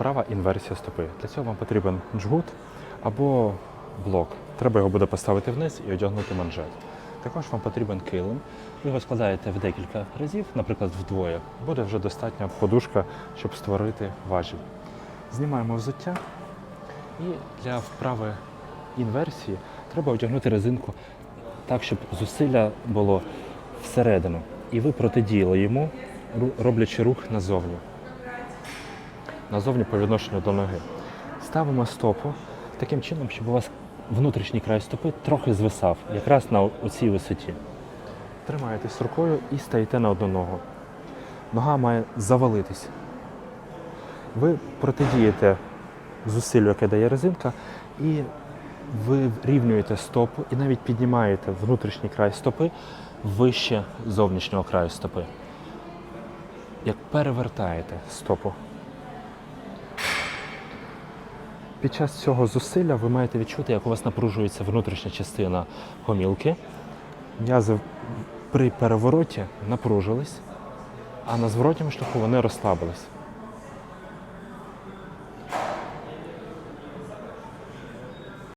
вправа інверсія стопи. Для цього вам потрібен джгут або блок. Треба його буде поставити вниз і одягнути манжет. Також вам потрібен килим. Ви його складаєте в декілька разів, наприклад, вдвоє. Буде вже достатня подушка, щоб створити важіль. Знімаємо взуття і для вправи інверсії треба одягнути резинку так, щоб зусилля було всередину. І ви протидіяли йому, роблячи рух назовні. Назовні по відношенню до ноги. Ставимо стопу таким чином, щоб у вас внутрішній край стопи трохи звисав, якраз на цій висоті. Тримаєтесь рукою і стаєте на одну ногу. Нога має завалитись. Ви протидієте зусиллю, яке дає резинка, і ви врівнюєте стопу і навіть піднімаєте внутрішній край стопи вище зовнішнього краю стопи. Як перевертаєте стопу. Під час цього зусилля ви маєте відчути, як у вас напружується внутрішня частина гомілки. М'язи при перевороті напружились, а на зворотньому шляху вони розслабились.